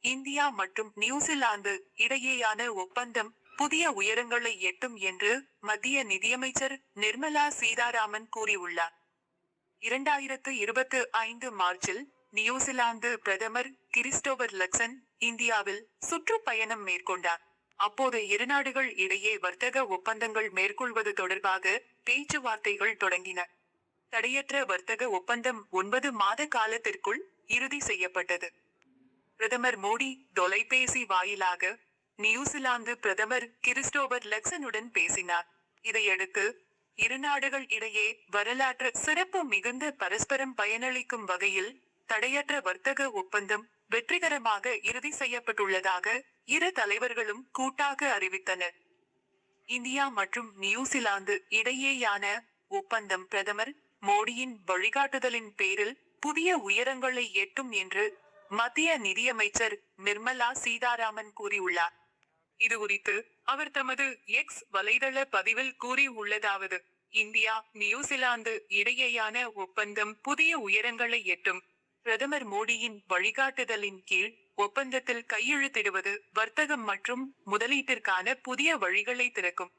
India மற்றும் New Zealand இடையேயான ஒப்பந்தம் புதிய உயரங்களை எட்டும் என்று மத்திய நிதியமைச்சர் நிர்மலா சீதாராமன் கூறியுள்ளார். இரண்டாயிரத்து இருபத்து ஐந்து மார்ச்சில் நியூசிலாந்து பிரதமர் கிறிஸ்டோபர் லக்சன் இந்தியாவில் சுற்றுப்பயணம் மேற்கொண்டார். அப்போது இரு நாடுகள் இடையே வர்த்தக ஒப்பந்தங்கள் மேற்கொள்வது தொடர்பாக பேச்சுவார்த்தைகள் தொடங்கின. தடையற்ற வர்த்தக ஒப்பந்தம் ஒன்பது மாத காலத்திற்குள் இறுதி செய்யப்பட்டது. பிரதமர் மோடி தொலைபேசி வாயிலாக நியூசிலாந்து பிரதமர் கிறிஸ்டோபர் லெக்சனுடன் பேசினார். இதையடுத்து இரு நாடுகள் இடையே வரலாற்று சிறப்பு மிகுந்த பரஸ்பரம் பயனளிக்கும் வகையில் தடையற்ற வர்த்தக ஒப்பந்தம் வெற்றிகரமாக இறுதி செய்யப்பட்டுள்ளதாக இரு தலைவர்களும் கூட்டாக அறிவித்தனர். இந்தியா மற்றும் நியூசிலாந்து இடையேயான ஒப்பந்தம் பிரதமர் மோடியின் வழிகாட்டுதலின் பேரில் புதிய உயரங்களை எட்டும் என்று மத்திய நிதியமைச்சர் நிர்மலா சீதாராமன் கூறியுள்ளார். இது குறித்து அவர் தமது எக்ஸ் வலைதள பதிவில் கூறி உள்ளதாவது இந்தியா நியூசிலாந்து இடையேயான ஒப்பந்தம் புதிய உயரங்களை எட்டும். பிரதமர் மோடியின் வழிகாட்டுதலின் கீழ் ஒப்பந்தத்தில் கையெழுத்திடுவது வர்த்தகம் மற்றும் முதலீட்டிற்கான புதிய வழிகளை திறக்கும்.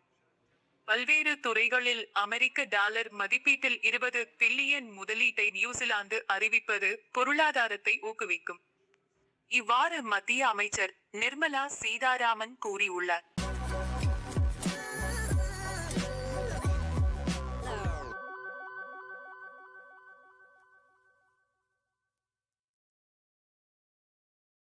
பல்வேறு துறைகளில் அமெரிக்க டாலர் மதிப்பீட்டில் இருபது பில்லியன் முதலீட்டை நியூசிலாந்து அறிவிப்பது பொருளாதாரத்தை ஊக்குவிக்கும். இவ்வாறு மத்திய அமைச்சர் நிர்மலா சீதாராமன் கூறியுள்ளார்.